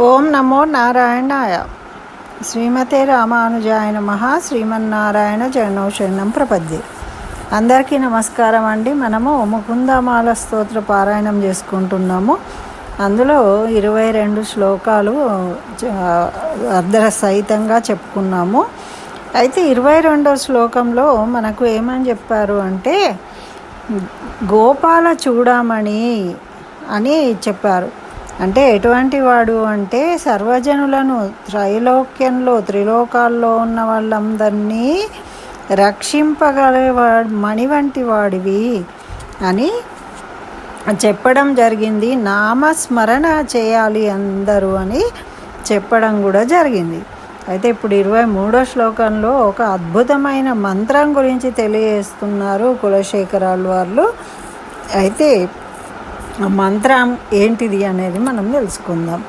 ఓం నమో నారాయణాయ. శ్రీమతే రామానుజాయ నమ. శ్రీమన్నారాయణ జనోషణం ప్రపద్యే. అందరికీ నమస్కారం అండి. మనము ముకుందమాల స్తోత్ర పారాయణం చేసుకుంటున్నాము. అందులో ఇరవై రెండు శ్లోకాలు అర్ధర సహితంగా చెప్పుకున్నాము. అయితే ఇరవై రెండో శ్లోకంలో మనకు ఏమని చెప్పారు అంటే గోపాల చూడమణి అని చెప్పారు. అంటే ఎటువంటి వాడు అంటే సర్వజనులను త్రైలోక్యంలో త్రిలోకాల్లో ఉన్న వాళ్ళందరినీ రక్షింపగలవాడు మణి వంటి వాడివి అని చెప్పడం జరిగింది. నామస్మరణ చేయాలి అందరూ అని చెప్పడం కూడా జరిగింది. అయితే ఇప్పుడు ఇరవై మూడో శ్లోకంలో ఒక అద్భుతమైన మంత్రం గురించి తెలియజేస్తున్నారు కులశేఖరాలు వాళ్ళు. అయితే మంత్రం ఏంటిది అనేది మనం తెలుసుకుందాం.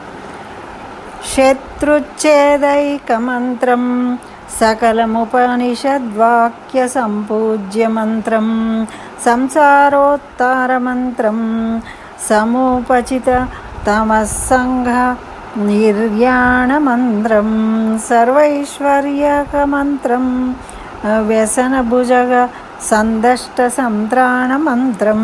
శత్రుచ్ఛేదైక మంత్రం సకలముపనిషద్వాక్య సంపూజ్య మంత్రం సంసారోత్తార మంత్రం సముపచిత తమస్సంఘ నిర్యాణ మంత్రం సర్వైశ్వర్యక సందష్ట సంత్రాణ మంత్రం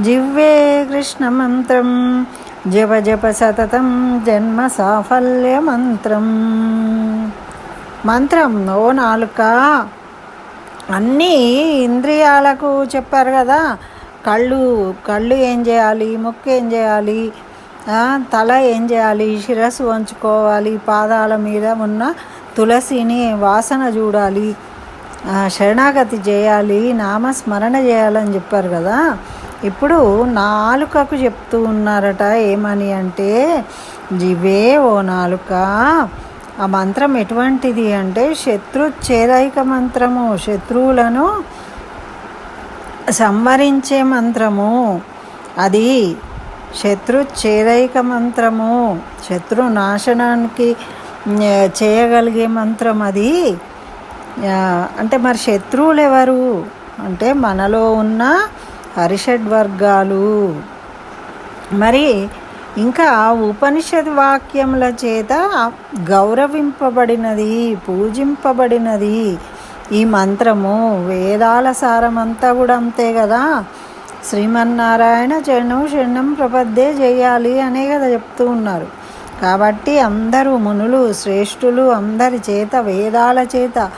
జివ్వే కృష్ణ మంత్రం జప జప సతతం జన్మ సాఫల్య మంత్రం మంత్రం ఓ నాలుక. అన్నీ ఇంద్రియాలకు చెప్పారు కదా. కళ్ళు కళ్ళు ఏం చేయాలి? ముక్కు ఏం చేయాలి? తల ఏం చేయాలి? శిరస్సు వంచుకోవాలి. పాదాల మీద ఉన్న తులసిని వాసన చూడాలి. శరణాగతి చేయాలి నామస్మరణ చేయాలని చెప్పారు కదా. ఇప్పుడు నాలుకకు చెప్తూ ఉన్నారట ఏమని అంటే జివే ఓ నాలుక ఆ మంత్రం ఎటువంటిది అంటే శత్రుచ్చేదైక మంత్రము శత్రువులను సంవరించే మంత్రము. అది శత్రుచ్చేదైక మంత్రము శత్రు నాశనానికి చేయగలిగే మంత్రం అది. అంటే మరి శత్రువులు ఎవరు? అంటే మనలో ఉన్న హరిషడ్ వర్గాలు. మరి ఇంకా ఉపనిషద్ వాక్యముల చేత గౌరవింపబడినది పూజింపబడినది ఈ మంత్రము. వేదాల సారమంతా కూడా అంతే కదా. శ్రీమన్నారాయణ చరణం శరణం ప్రపద్దే చేయాలి అనే కదా చెప్తూ ఉన్నారు. కాబట్టి అందరూ మునులు శ్రేష్ఠులు అందరి చేత వేదాల చేత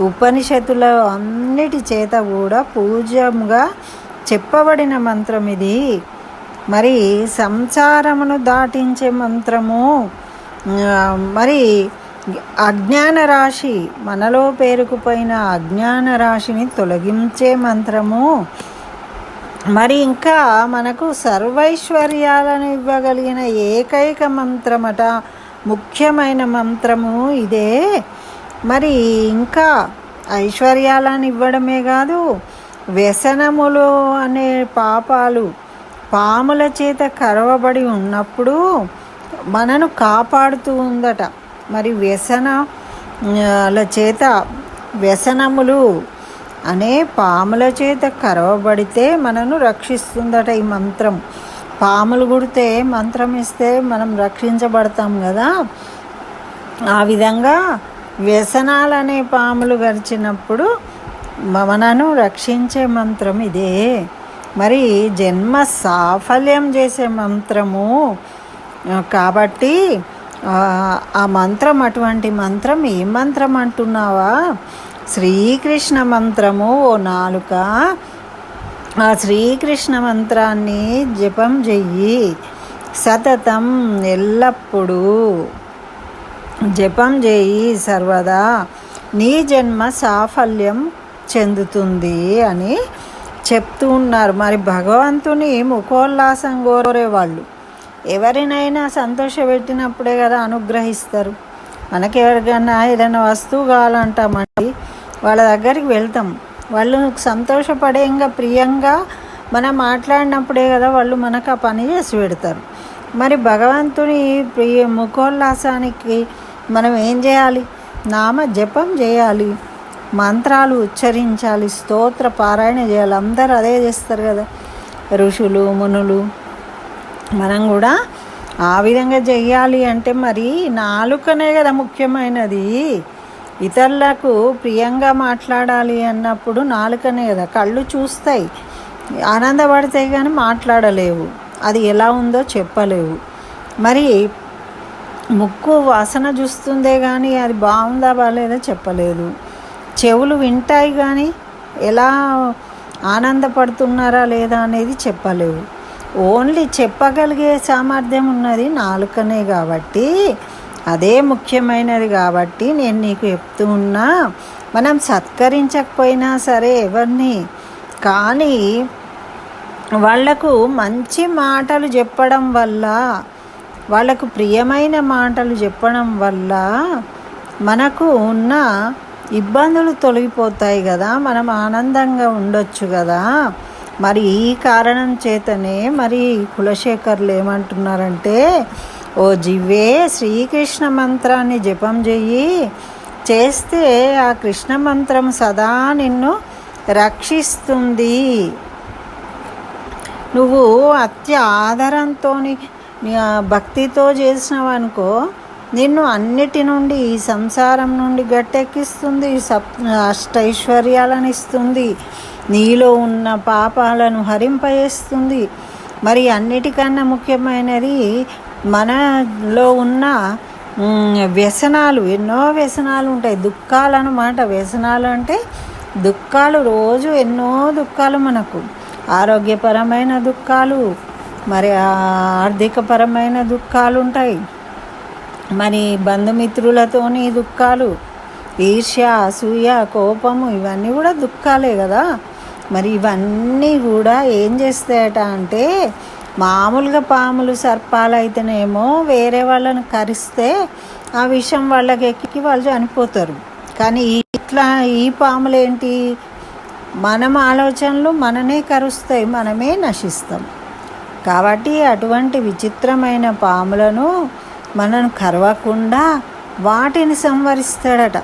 ఉపనిషత్తుల అన్నిటి చేత కూడా పూజ్యంగా చెప్పబడిన మంత్రం ఇది. మరి సంసారమును దాటించే మంత్రము మరి అజ్ఞాన రాశి మనలో పేరుకుపోయిన అజ్ఞాన రాశిని తొలగించే మంత్రము. మరి ఇంకా మనకు సర్వైశ్వర్యాలను ఇవ్వగలిగిన ఏకైక మంత్రమట ముఖ్యమైన మంత్రము ఇదే. మరి ఇంకా ఐశ్వర్యాలను ఇవ్వడమే కాదు వ్యసనములు అనే పాపాలు పాముల చేత కరవబడి ఉన్నప్పుడు మనను కాపాడుతూ ఉందట. మరి వ్యసనల చేత వ్యసనములు అనే పాముల చేత కరవబడితే మనను రక్షిస్తుందట ఈ మంత్రం. పాములు గుడితే మంత్రం ఇస్తే మనం రక్షించబడతాం కదా. ఆ విధంగా వ్యసనాలనే పాములు గరిచినప్పుడు మనను రక్షించే మంత్రం ఇదే. మరి జన్మ సాఫల్యం చేసే మంత్రము కాబట్టి ఆ, ఆ మంత్రం అటువంటి మంత్రం ఏ మంత్రం అంటున్నావా? శ్రీకృష్ణ మంత్రము ఓ నాలుక. ఆ శ్రీకృష్ణ మంత్రాన్ని జపం చెయ్యి. సతతం ఎల్లప్పుడూ. జపం చేయి సర్వదా. నీ జన్మ సాఫల్యం చెందుతుంది అని చెప్తూ ఉన్నారు. మరి భగవంతుని ముఖోల్లాసం కోరేవాళ్ళు ఎవరినైనా సంతోషపెట్టినప్పుడే కదా అనుగ్రహిస్తారు. మనకి ఎవరికైనా ఏదైనా వస్తువు కావాలంటామండి వాళ్ళ దగ్గరికి వెళ్తాం. వాళ్ళు సంతోషపడేంగా ప్రియంగా మనం మాట్లాడినప్పుడే కదా వాళ్ళు మనకు ఆ పని చేసి పెడతారు. మరి భగవంతుని ప్రియ ముఖోల్లాసానికి మనం ఏం చేయాలి? నామ జపం చేయాలి. మంత్రాలు ఉచ్చరించాలి. స్తోత్ర పారాయణ చేయాలి. అందరూ అదే చేస్తారు కదా. ఋషులు మునులు. మనం కూడా ఆ విధంగా చెయ్యాలి అంటే మరి నాలుకనే కదా ముఖ్యమైనది. ఇతరులకు ప్రియంగా మాట్లాడాలి అన్నప్పుడు నాలుకనే కదా. కళ్ళు చూస్తాయి. ఆనందపడతాయి కానీ మాట్లాడలేవు. అది ఎలా ఉందో చెప్పలేవు. మరి ముక్కు వాసన చూస్తుందే కానీ అది బాగుందా బాగాలేదా చెప్పలేదు. చెవులు వింటాయి కానీ ఎలా ఆనందపడుతున్నారా లేదా అనేది చెప్పలేవు ఓన్లీ చెప్పగలిగే సామర్థ్యం ఉన్నది నాలుకనే కాబట్టి అదే ముఖ్యమైనది కాబట్టి నేను నీకు చెప్తూ ఉన్నా మనం సత్కరించకపోయినా సరే ఎవరిని? కానీ వాళ్ళకు మంచి మాటలు చెప్పడం వల్ల వాళ్ళకు ప్రియమైన మాటలు చెప్పడం వల్ల మనకు ఉన్న ఇబ్బందులు తొలగిపోతాయి కదా. మనం ఆనందంగా ఉండొచ్చు కదా. మరి ఈ కారణం చేతనే మరి కులశేఖర్లు ఏమంటున్నారంటే ఓ జివ్వే శ్రీకృష్ణ మంత్రాన్ని జపం చెయ్యి. చేస్తే ఆ కృష్ణ మంత్రం సదా నిన్ను రక్షిస్తుంది. నువ్వు అత్య ఆధారంతో భక్తితో చేసినవనుకో నిన్ను అన్నిటి నుండి ఈ సంసారం నుండి గట్టెక్కిస్తుంది సప్ అష్టైశ్వర్యాలను ఇస్తుంది నీలో ఉన్న పాపాలను హరింపజేస్తుంది. మరి అన్నిటికన్నా ముఖ్యమైనది మనలో ఉన్న వ్యసనాలు. ఎన్నో వ్యసనాలు ఉంటాయి. దుఃఖాలు అనమాట వ్యసనాలు అంటే దుఃఖాలు. రోజు ఎన్నో దుఃఖాలు మనకు. ఆరోగ్యపరమైన దుఃఖాలు మరి ఆర్థికపరమైన దుఃఖాలు ఉంటాయి మరి బంధుమిత్రులతోని దుఃఖాలు ఈర్ష్య అసూయ కోపము ఇవన్నీ కూడా దుఃఖాలే కదా. మరి ఇవన్నీ కూడా ఏం చేస్తాయట అంటే మామూలుగా పాములు సర్పాలు అయితేనేమో వేరే వాళ్ళని కరిస్తే ఆ విషయం వాళ్ళకి ఎక్కి వాళ్ళు చనిపోతారు. కానీ ఇట్లా ఈ పాములు ఏంటి మనం ఆలోచనలు మననే కరుస్తాయి మనమే నశిస్తాం. కాబట్టి అటువంటి విచిత్రమైన పాములను మనం కరవకుండా వాటిని సంవరిస్తాడట.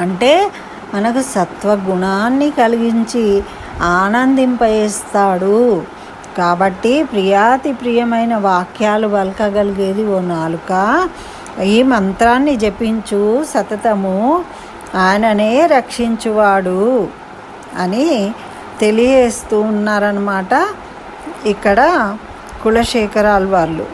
అంటే మనకు సత్వగుణాన్ని కలిగించి ఆనందింపజేస్తాడు. కాబట్టి ప్రియాతి ప్రియమైన వాక్యాలు పలకగలిగేది ఓ నాలుక. ఈ మంత్రాన్ని జపించు సతతము. ఆయననే రక్షించువాడు అని తెలియజేస్తూ ఉన్నారనమాట ఇక్కడ కులశేఖర వాళ్ళు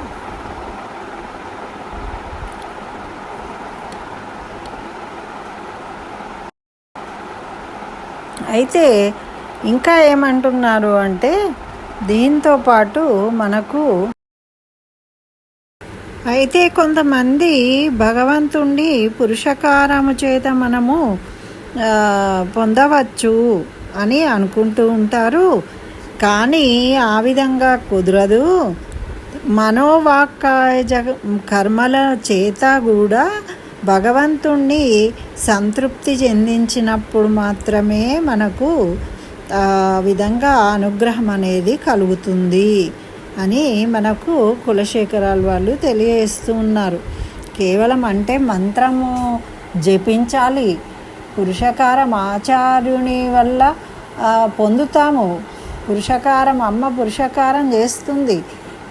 అయితే ఇంకా ఏమంటున్నారు అంటే దీంతో పాటు మనకు అయితే కొంతమంది భగవంతుణ్ణి పురుషకారము చేత మనము పొందవచ్చు అని అనుకుంటూ ఉంటారు. కానీ ఆ విధంగా కుదరదు. మనోవాక్కాయ జగ కర్మల చేత కూడా భగవంతుణ్ణి సంతృప్తి చెందించినప్పుడు మాత్రమే మనకు ఆ విధంగా అనుగ్రహం అనేది కలుగుతుంది అని మనకు కులశేఖరాలు వాళ్ళు తెలియజేస్తూ ఉన్నారు. కేవలం అంటే మంత్రము జపించాలి. పురుషకారం ఆచార్యుని వల్ల పొందుతాము. పురుషకారం అమ్మ పురుషకారం చేస్తుంది.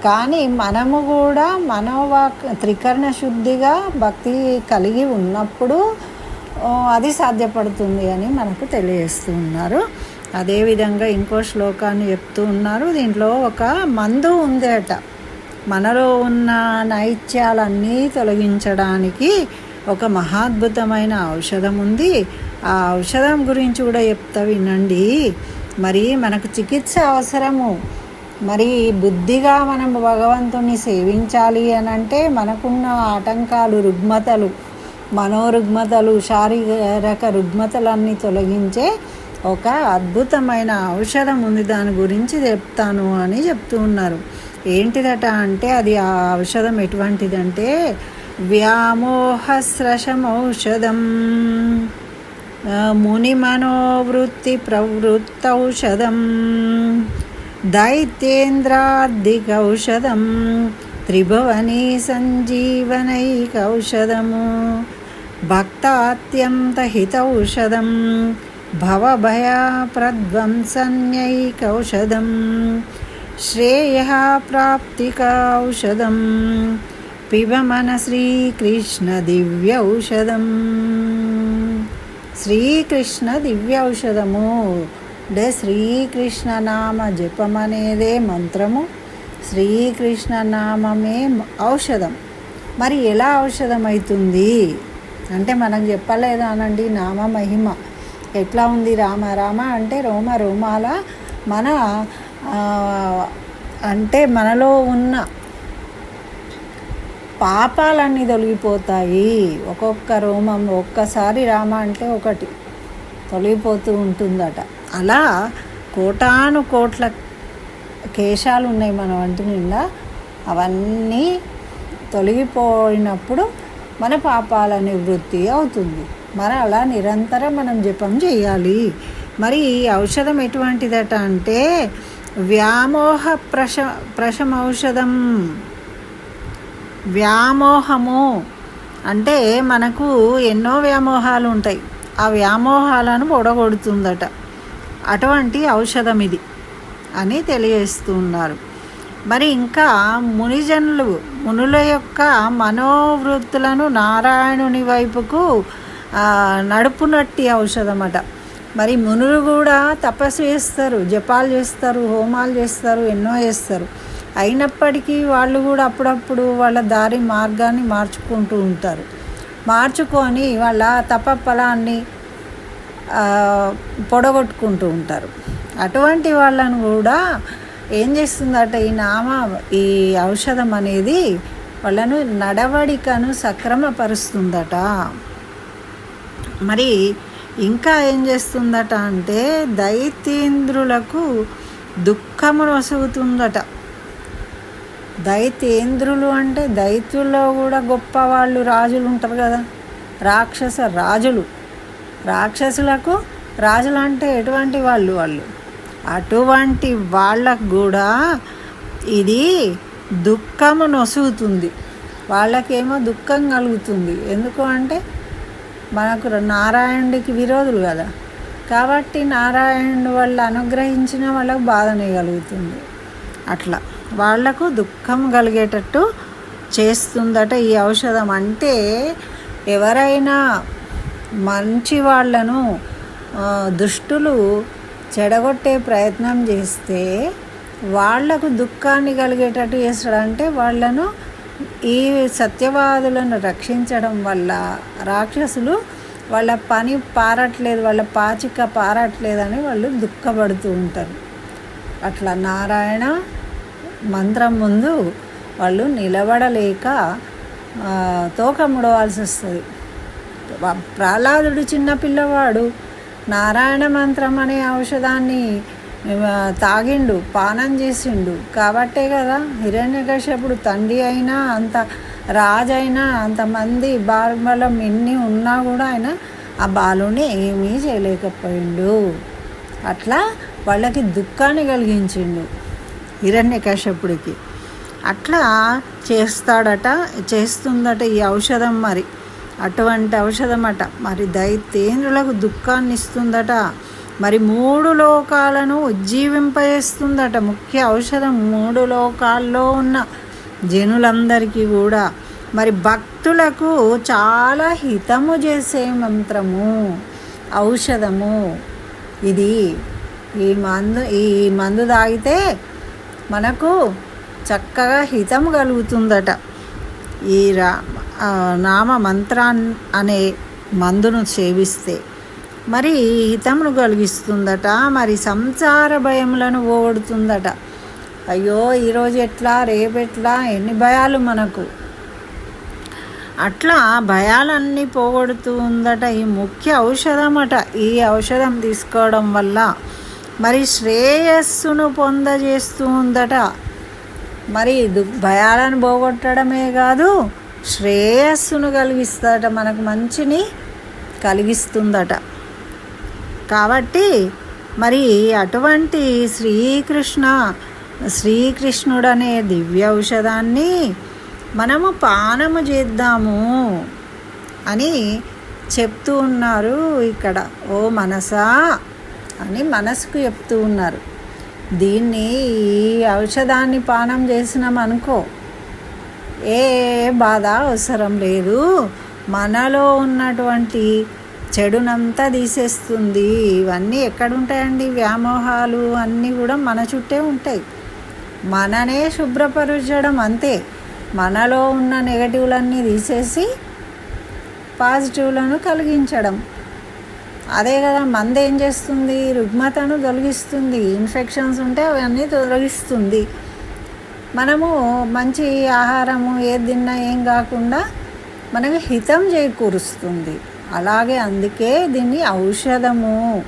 కానీ మనము కూడా మనోవాక్ త్రికరణ శుద్ధిగా భక్తి కలిగి ఉన్నప్పుడు అది సాధ్యపడుతుంది అని మనకు తెలియజేస్తూ ఉన్నారు. అదేవిధంగా ఇంకో శ్లోకాన్ని చెప్తూ ఉన్నారు. దీంట్లో ఒక మందు ఉంది అట మనలో ఉన్న నైత్యాలన్నీ తొలగించడానికి ఒక మహాద్భుతమైన ఔషధం ఉంది. ఆ ఔషధం గురించి కూడా చెప్తా వినండి. మరి మనకు చికిత్స అవసరము. మరి బుద్ధిగా మనం భగవంతుని సేవించాలి అని అంటే మనకున్న ఆటంకాలు రుగ్మతలు మనోరుగ్మతలు శారీరక రుగ్మతలన్నీ తొలగించే ఒక అద్భుతమైన ఔషధం ఉంది. దాని గురించి చెప్తాను అని చెప్తూ ఉన్నారు. ఏంటిదట అంటే అది ఆ ఔషధం ఎటువంటిదంటే వ్యామోహస్రశమౌషధం. मुनिमनोवृत्तिप्रवृत्तौषधं दैत्येन्द्रार्दिकौषधं त्रिभुवनी सञ्जीवनैकौषधमु भक्तात्यन्तहितौषधं भवभयाप्रध्वंसन्यैकौषधं श्रेयः प्राप्तिकौषधं पिबमन श्रीकृष्णदिव्यौषधम् శ్రీకృష్ణ దివ్య ఔషధము అంటే శ్రీకృష్ణ నామ జపం అనేదే మంత్రము. శ్రీకృష్ణ నామమే ఔషధం. మరి ఎలా ఔషధం అవుతుంది అంటే మనకు చెప్పలేదానండి నామ మహిమ. ఎట్లా ఉంది రామ? రామ అంటే రోమ రోమాల మన అంటే మనలో ఉన్న పాపాలన్నీ తొలగిపోతాయి. ఒక్కొక్క రోమం ఒక్కసారి రామ అంటే ఒకటి తొలగిపోతూ ఉంటుందట. అలా కోటాను కోట్ల కేశాలు ఉన్నాయి మన వంటి నిండా. అవన్నీ తొలగిపోయినప్పుడు మన పాపాల నివృత్తి అవుతుంది. మరి అలా నిరంతరం మనం జపం చేయాలి. మరి ఈ ఔషధం ఎటువంటిదట అంటే వ్యామోహ ప్రశ ప్రశమ ఔషధం వ్యామోహము అంటే మనకు ఎన్నో వ్యామోహాలు ఉంటాయి ఆ వ్యామోహాలను పొడగొడుతుందట అటువంటి ఔషధం ఇది అని తెలియజేస్తున్నారు. మరి ఇంకా మునిజనులు మునుల యొక్క మనోవృత్తులను నారాయణుని వైపుకు నడుపునట్టి ఔషధం అట మరి మునులు కూడా తపస్సు చేస్తారు జపాలు చేస్తారు హోమాలు చేస్తారు ఎన్నో చేస్తారు. అయినప్పటికీ వాళ్ళు కూడా అప్పుడప్పుడు వాళ్ళ దారి మార్గాన్ని మార్చుకుంటూ ఉంటారు. మార్చుకొని వాళ్ళ తప ఫలాన్ని పొడగొట్టుకుంటూ ఉంటారు. అటువంటి వాళ్ళను కూడా ఏం చేస్తుందట ఈ నామ ఈ ఔషధం అనేది వాళ్ళను నడవడికను సక్రమపరుస్తుందట. మరి ఇంకా ఏం చేస్తుందట అంటే దైతేంద్రులకు దుఃఖమును వసుగుతుందట దైత్యేంద్రులు అంటే దైత్యుల్లో కూడా గొప్ప వాళ్ళు రాజులు ఉంటారు కదా. రాక్షస రాజులు. రాక్షసులకు రాజులు అంటే ఎటువంటి వాళ్ళు వాళ్ళు? అటువంటి వాళ్ళకు కూడా ఇది దుఃఖము నొసుగుతుంది. వాళ్ళకేమో దుఃఖం కలుగుతుంది. ఎందుకు అంటే మనకు నారాయణుడికి విరోధులు కదా. కాబట్టి నారాయణుడు వాళ్ళు అనుగ్రహించిన వాళ్ళకు బాధనే కలుగుతుంది. అట్లా. వాళ్ళకు దుఃఖం కలిగేటట్టు చేస్తుందట ఈ ఔషధం. అంటే ఎవరైనా మంచి వాళ్ళను దుష్టులు చెడగొట్టే ప్రయత్నం చేస్తే వాళ్ళకు దుఃఖాన్ని కలిగేటట్టు చేస్తాడంటే వాళ్ళను ఈ సత్యవాదులను రక్షించడం వల్ల రాక్షసులు వాళ్ళ పని పారట్లేదు వాళ్ళ పాచిక పారట్లేదని వాళ్ళు దుఃఖపడుతూ ఉంటారు. అట్లా నారాయణ మంత్రం ముందు వాళ్ళు నిలబడలేక తోక ముడవాల్సి వస్తుంది. ప్రహ్లాదుడు చిన్న పిల్లవాడు నారాయణ మంత్రం అనే ఔషధాన్ని తాగిండు పానం చేసిండు. కాబట్టే కదా హిరణ్యకశ్యపుడు తండ్రి అయినా అంత రాజైనా అంతమంది బార్బలం ఎన్ని ఉన్నా కూడా ఆయన ఆ బాలుని ఏమీ చేయలేకపోయిండు. అట్లా వాళ్ళకి దుఃఖాన్ని కలిగించిండు. హిరణ్యకశ్యపుడికి. అట్లా చేస్తాడట చేస్తుందట ఈ ఔషధం మరి. అటువంటి ఔషధం అట మరి దైతేంద్రులకు దుఃఖాన్ని ఇస్తుందట మరి మూడు లోకాలను ఉజ్జీవింపజేస్తుందట. ముఖ్య ఔషధం మూడు లోకాల్లో ఉన్న జనులందరికీ కూడా. మరి భక్తులకు చాలా హితము చేసే మంత్రము ఔషధము. ఇది ఈ మందు ఈ మందు తాగితే మనకు చక్కగా హితం కలుగుతుందట. ఈ రా నామ మంత్రాన్ అనే మందును సేవిస్తే మరి హితమును కలిగిస్తుందట. మరి సంసార భయములను ఓడుతుందట అయ్యో ఈరోజు ఎట్లా రేపెట్లా ఎన్ని భయాలు మనకు. అట్లా భయాలన్నీ పోగొడుతూ ఉందట. ఈ ముఖ్య ఔషధం అట ఈ ఔషధం తీసుకోవడం వల్ల మరి శ్రేయస్సును పొందజేస్తూ ఉందట మరి భయాలను పోగొట్టడమే కాదు శ్రేయస్సును కలిగిస్తుందట మనకు మంచిని కలిగిస్తుందట. కాబట్టి మరి అటువంటి శ్రీకృష్ణ శ్రీకృష్ణుడనే దివ్య ఔషధాన్ని మనము పానము చేద్దాము అని చెప్తూ ఉన్నారు ఇక్కడ. ఓ మనసా! అని మనసుకు చెప్తూ ఉన్నారు. దీన్ని ఈ ఔషధాన్ని పానం చేసినాం అనుకో ఏ బాధ అవసరం లేదు. మనలో ఉన్నటువంటి చెడునంతా తీసేస్తుంది. ఇవన్నీ ఎక్కడుంటాయండి? వ్యామోహాలు అన్నీ కూడా మన చుట్టే ఉంటాయి. మననే శుభ్రపరచడం అంతే. మనలో ఉన్న నెగటివ్లన్నీ తీసేసి పాజిటివ్లను కలిగించడం. అదే కదా మంద ఏం చేస్తుంది? రుగ్మతను తొలగిస్తుంది. ఇన్ఫెక్షన్స్ ఉంటే అవన్నీ తొలగిస్తుంది. మనము మంచి ఆహారము ఏది తిన్నా ఏం కాకుండా మనకి హితం చేకూరుస్తుంది. అలాగే అందుకే దీన్ని ఔషధము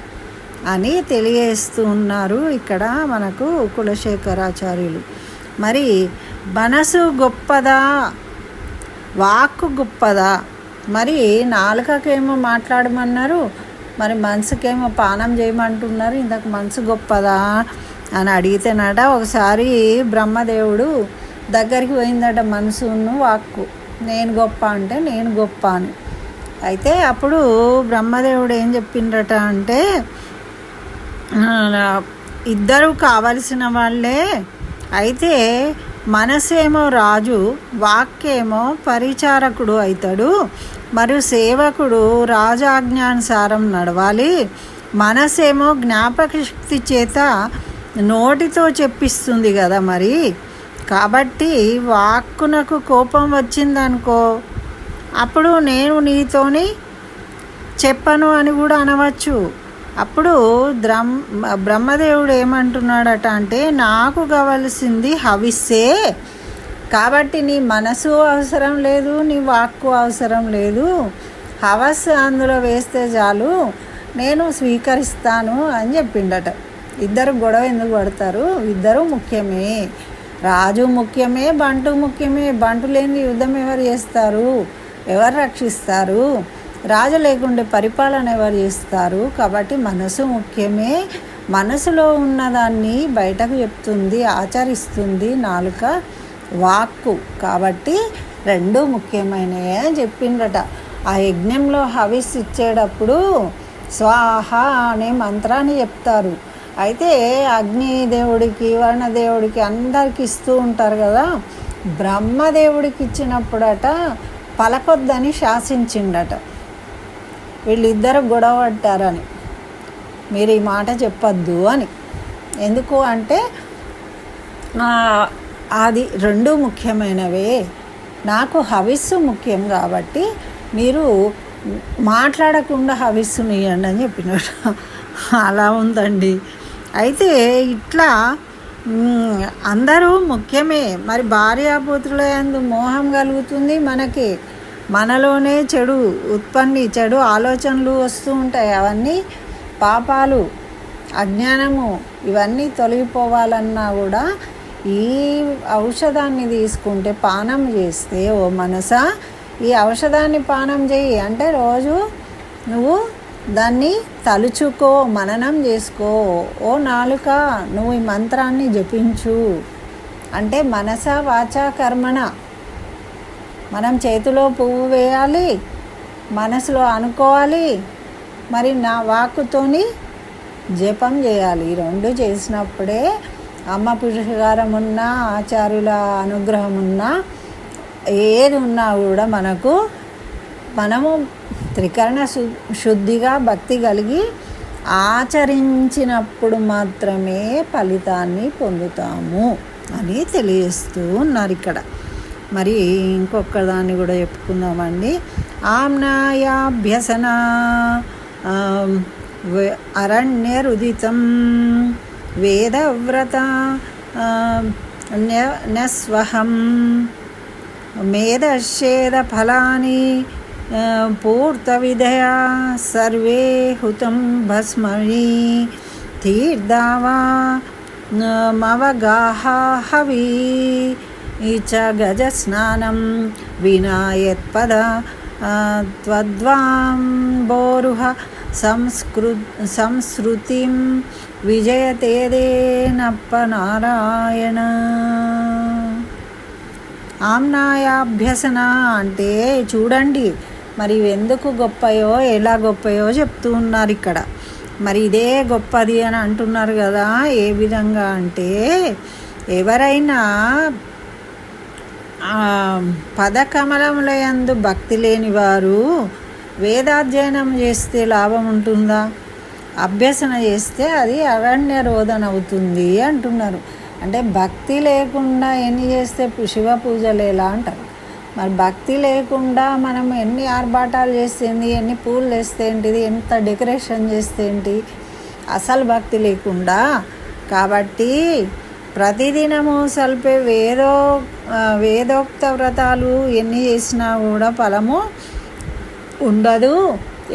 అని తెలియజేస్తున్నారు ఇక్కడ మనకు కులశేఖరాచార్యులు. మరి మనసు గొప్పదా? వాక్కు గొప్పదా? మరి నాలుకకేమో మాట్లాడమన్నారు. మరి మనసుకేమో పానం చేయమంటున్నారు ఇంతకు మనసు గొప్పదా అని అడిగితేనట ఒకసారి బ్రహ్మదేవుడు దగ్గరికి పోయిందట మనసును వాక్కు నేను గొప్ప అంటే నేను గొప్ప అని. అయితే అప్పుడు బ్రహ్మదేవుడు ఏం చెప్పిండట అంటే ఇద్దరు కావలసిన వాళ్ళే అయితే మనసేమో రాజు వాక్యేమో పరిచారకుడు అవుతాడు మరియు సేవకుడు రాజాజ్ఞానుసారం నడవాలి. మనసేమో జ్ఞాపక శక్తి చేత నోటితో చెప్పిస్తుంది కదా మరి. కాబట్టి వాక్కునకు కోపం వచ్చిందనుకో అప్పుడు నేను నీతోని చెప్పను అని కూడా అనవచ్చు. అప్పుడు ద్రమ్ బ్రహ్మదేవుడు ఏమంటున్నాడట అంటే నాకు కావలసింది హవిస్సే. కాబట్టి నీ మనసు అవసరం లేదు నీ వాక్కు అవసరం లేదు. హవస్ అందులో వేస్తే చాలు నేను స్వీకరిస్తాను అని చెప్పిండట. ఇద్దరు గొడవ ఎందుకు పడతారు? ఇద్దరు ముఖ్యమే. రాజు ముఖ్యమే బంటు ముఖ్యమే. బంటు లేని యుద్ధం ఎవరు చేస్తారు? ఎవరు రక్షిస్తారు? రాజు లేకుండే పరిపాలన ఎవరు చేస్తారు? కాబట్టి మనసు ముఖ్యమే. మనసులో ఉన్నదాన్ని బయటకు చెప్తుంది ఆచరిస్తుంది నాలుక వాక్కు. కాబట్టి రెండు ముఖ్యమైనవి అని చెప్పిండట ఆ యజ్ఞంలో హవిస్ ఇచ్చేటప్పుడు స్వాహ అనే మంత్రాన్ని చెప్తారు. అయితే అగ్నిదేవుడికి వర్ణదేవుడికి అందరికి ఇస్తూ ఉంటారు కదా. బ్రహ్మదేవుడికి ఇచ్చినప్పుడట పలకొద్దని శాసించిండట. వీళ్ళిద్దరు గొడవ పడ్డారని. మీరు ఈ మాట చెప్పొద్దు అని. ఎందుకు అంటే అది రెండు ముఖ్యమైనవే. నాకు హవిస్సు ముఖ్యం కాబట్టి మీరు మాట్లాడకుండా హవిస్సుని ఇవ్వండి అని చెప్పినాడు అలా ఉందండి. అయితే ఇట్లా అందరూ ముఖ్యమే. మరి భార్యాపుత్రుల ఎందు మోహం కలుగుతుంది మనకి. మనలోనే చెడు ఉత్పన్ని చెడు ఆలోచనలు వస్తూ ఉంటాయి. అవన్నీ పాపాలు అజ్ఞానము ఇవన్నీ తొలగిపోవాలన్నా కూడా ఈ ఔషధాన్ని తీసుకుంటే పానం చేస్తే ఓ మనస ఈ ఔషధాన్ని పానం చేయి. అంటే రోజు నువ్వు దాన్ని తలుచుకో మననం చేసుకో. ఓ నాలుక నువ్వు ఈ మంత్రాన్ని జపించు. అంటే మనస వాచ కర్మణ. మనం చేతిలో పువ్వు వేయాలి మనసులో అనుకోవాలి మరి నా వాక్కుతోని జపం చేయాలి. ఈ రెండు చేసినప్పుడే అమ్మ పురుషకారం ఉన్నా ఆచార్యుల అనుగ్రహం ఉన్నా ఏది ఉన్నా కూడా మనకు మనము త్రికరణ శుద్ధిగా భక్తి కలిగి ఆచరించినప్పుడు మాత్రమే ఫలితాన్ని పొందుతాము అని తెలియజేస్తూ ఉన్నారు ఇక్కడ. మరి ఇంకొక దాన్ని కూడా చెప్పుకుందామండి. ఆమ్నాయాభ్యసన అరణ్యరుదితం వేదవ్రత నస్వహం మేధశ్చేదఫలాని పూర్తవిధయా సర్వే హుతం భస్మీ తీర్దావా మవగాహ హవీ च गजस्नानं विना यत्पद त्वद्वाम्बोरुह संस्कृ संस्कृतिं విజయతేదేనప్పనారాయణ ఆమ్నాయాభ్యసన అంటే చూడండి మరి ఎందుకు గొప్పయో ఎలా గొప్పయో చెప్తూ ఉన్నారు ఇక్కడ మరి ఇదే గొప్పది అని అంటున్నారు కదా ఏ విధంగా అంటే ఎవరైనా ఆ, పదకమలములయందు భక్తి లేని వారు వేదాధ్యయనం చేస్తే లాభం ఉంటుందా? అభ్యసన చేస్తే అది అరణ్య రోధన అవుతుంది అంటున్నారు. అంటే భక్తి లేకుండా ఎన్ని చేస్తే శివ పూజలు ఎలా అంటారు. మరి భక్తి లేకుండా మనం ఎన్ని ఆర్భాటాలు చేస్తేంది ఎన్ని పూలు వేస్తే ఏంటిది ఎంత డెకరేషన్ చేస్తే ఏంటి? అసలు భక్తి లేకుండా. కాబట్టి ప్రతిదినము సల్పే వేదో వేదోక్త వ్రతాలు ఎన్ని చేసినా కూడా ఫలము ఉండదు.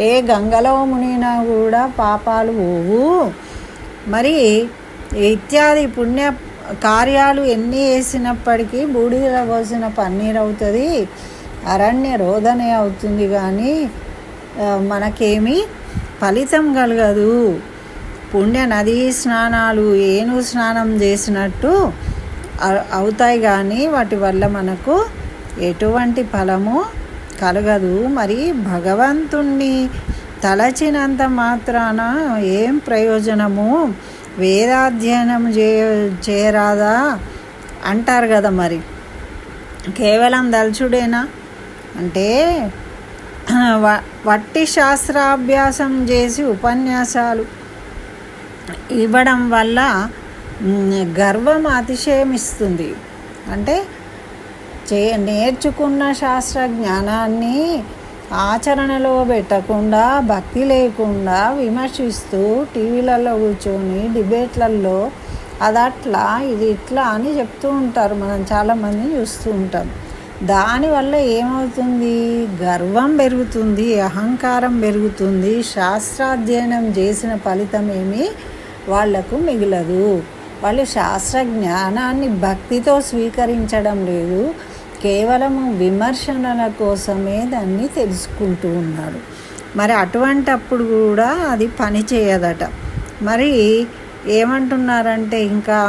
ఏ గంగలో మునినా కూడా పాపాలు పోవు. మరి ఇత్యాది పుణ్య కార్యాలు ఎన్ని చేసినప్పటికీ బూడిదలో పోసిన పన్నీర్ అవుతుంది అరణ్య రోదనే అవుతుంది కానీ మనకేమీ ఫలితం కలగదు. పుణ్య నదీ స్నానాలు ఏను స్నానం చేసినట్టు అవుతాయి కానీ వాటి వల్ల మనకు ఎటువంటి ఫలము కలగదు. మరి భగవంతుణ్ణి తలచినంత మాత్రాన ఏం ప్రయోజనము? వేదాధ్యయనం చే చేయరాదా అంటారు కదా మరి. కేవలం దల్చుడేనా? అంటే వ- వట్టి శాస్త్రాభ్యాసం చేసి ఉపన్యాసాలు ఇవ్వడం వల్ల గర్వం అతిశయం ఇస్తుంది అంటే చే నేర్చుకున్న శాస్త్ర జ్ఞానాన్ని ఆచరణలో పెట్టకుండా భక్తి లేకుండా విమర్శిస్తూ టీవీలలో కూర్చొని డిబేట్లలో అది అట్లా ఇది ఇట్లా అని చెప్తూ ఉంటారు. మనం చాలామంది చూస్తూ ఉంటాం. దానివల్ల ఏమవుతుంది? గర్వం పెరుగుతుంది అహంకారం పెరుగుతుంది శాస్త్రాధ్యయనం చేసిన ఫలితం ఏమీ? వాళ్ళకు మిగలదు. వాళ్ళు శాస్త్ర జ్ఞానాన్ని భక్తితో స్వీకరించడం లేదు. కేవలము విమర్శనల కోసమే దాన్ని తెలుసుకుంటూ ఉన్నాడు. మరి అటువంటప్పుడు కూడా అది పని చేయదట. మరి ఏమంటున్నారంటే ఇంకా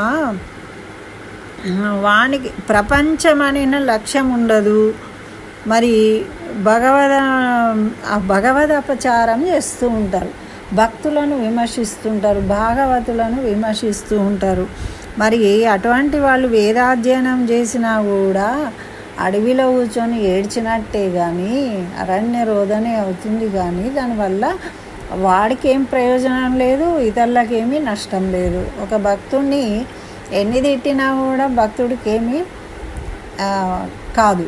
వానికి ప్రపంచమైన లక్ష్యం ఉండదు. మరి భగవద భగవద్ అపచారం చేస్తూ ఉంటారు. భక్తులను విమర్శిస్తుంటారు భాగవతులను విమర్శిస్తూ ఉంటారు. మరి అటువంటి వాళ్ళు వేదాధ్యయనం చేసినా కూడా అడవిలో కూర్చొని ఏడ్చినట్టే కానీ అరణ్య రోధనే అవుతుంది కానీ దానివల్ల వాడికి ఏం ప్రయోజనం లేదు ఇతరులకేమీ నష్టం లేదు. ఒక భక్తుడిని ఎన్ని తిట్టినా కూడా భక్తుడికేమీ కాదు.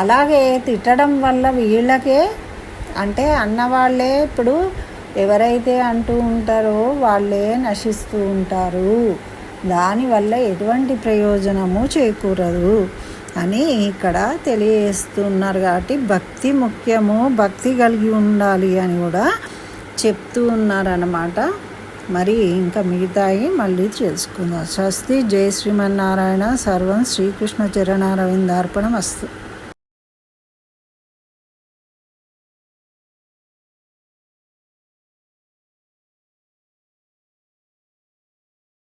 అలాగే తిట్టడం వల్ల వీళ్ళకే అంటే అన్నవాళ్ళే ఇప్పుడు ఎవరైతే అంటూ ఉంటారో వాళ్ళే నశిస్తూ ఉంటారు. దానివల్ల ఎటువంటి ప్రయోజనము చేకూరదు అని ఇక్కడ తెలియజేస్తున్నారు కాబట్టి భక్తి ముఖ్యము భక్తి కలిగి ఉండాలి అని కూడా చెప్తూ ఉన్నారన్నమాట. మరి ఇంకా మిగతాయి మళ్ళీ తెలుసుకుందాం. స్వస్తి జయ శ్రీమన్నారాయణ. సర్వం శ్రీకృష్ణ చరణారవిందార్పణం అస్తు